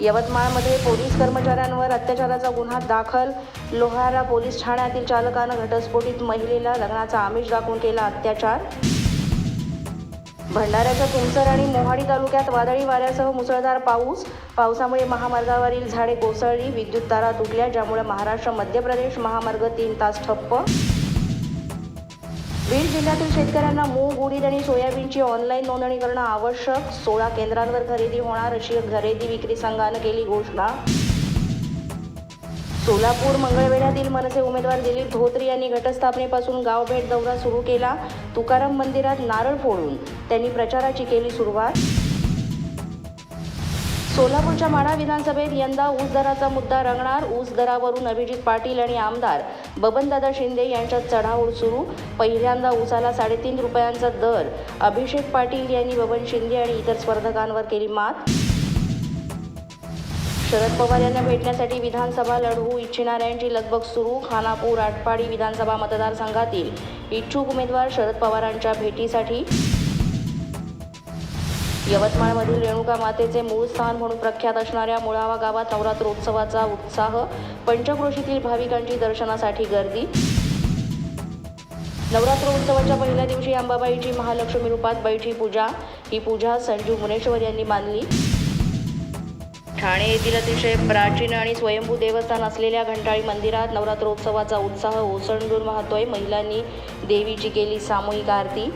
यवतमाळमध्ये पोलीस कर्मचाऱ्यांवर अत्याचाराचा गुन्हा दाखल. लोहारा पोलीस ठाण्यातील चालकानं घटस्फोटीत महिलेला लग्नाचा आमिष दाखवून केला अत्याचार. भंडाऱ्याच्या तुमसर आणि मोहाडी तालुक्यात वादळी वाऱ्यासह मुसळधार पाऊस. पावसामुळे महामार्गावरील झाडे कोसळली विद्युत तारा तुटल्या ज्यामुळे महाराष्ट्र मध्य प्रदेश महामार्ग तीन तास ठप्प. बीड जिल्ह्यातील शेतकऱ्यांना मूग उडीद आणि सोयाबीनची ऑनलाईन नोंदणी करणं आवश्यक. सोळा केंद्रांवर खरेदी होणार अशी खरेदी विक्री संघानं केली घोषणा. सोलापूर मंगळवेढ्यातील मनसे उमेदवार दिलीप धोत्रे यांनी घटस्थापनेपासून गावभेट दौरा सुरू केला. तुकाराम मंदिरात नारळ फोडून त्यांनी प्रचाराची केली सुरुवात. सोलापूरच्या माढा विधानसभेत यंदा ऊस दराचा मुद्दा रंगणार. ऊस दरावरून अभिजित पाटील आणि आमदार बबनदादा शिंदे यांच्यात चढाओढ सुरू. पहिल्यांदा उसाला साडेतीन रुपयांचा दर. अभिषेक पाटील यांनी बबन शिंदे आणि इतर स्पर्धकांवर केली मात. शरद पवार यांना भेटण्यासाठी विधानसभा लढवू इच्छिणाऱ्यांची लगबग सुरू. खानापूर आटपाडी विधानसभा मतदारसंघातील इच्छुक उमेदवार शरद पवारांच्या भेटीसाठी यवतमाळमधील रेणुका मातेचे मूळ स्थान म्हणून प्रख्यात असणाऱ्या मुळावा गावात नवरात्रोत्सवाचा उत्साह पंचक्रोशीतील भाविकांची दर्शनासाठी गर्दी. नवरात्रोत्सवाच्या पहिल्या दिवशी अंबाबाईची महालक्ष्मी रूपात बैठी पूजा. ही पूजा संजीव मुनेश्वर यांनी मानली. ठाणे येथील अतिशय प्राचीन आणि स्वयंभू देवस्थान असलेल्या घंटाळी मंदिरात नवरात्रोत्सवाचा उत्साह ओसंडून वाहतोय. महिलांनी देवीची केली सामूहिक आरती.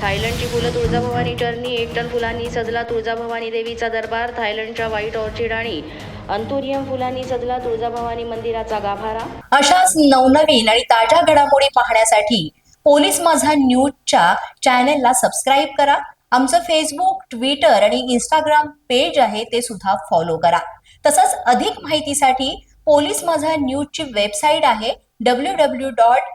थायलंडची फुलं तुळजाभवानी चरणी एक टन फुलांनी सजला तुळजाभवानी देवीचा दरबार थायलंडच्या व्हाईट ऑर्चिड आणि अंतुरियम फुलांनी सजला तुळजाभवानी मंदिराचा गाभारा. अशाच नवनवीन आणि ताज्या घडामोडी पाहण्यासाठी पोलीस माझा न्यूजच्या चॅनेलला सबस्क्राईब करा. आमचं फेसबुक ट्विटर आणि इंस्टाग्राम पेज आहे ते सुद्धा फॉलो करा. तसंच अधिक माहितीसाठी पोलीस माझा न्यूजची वेबसाईट आहे W W dot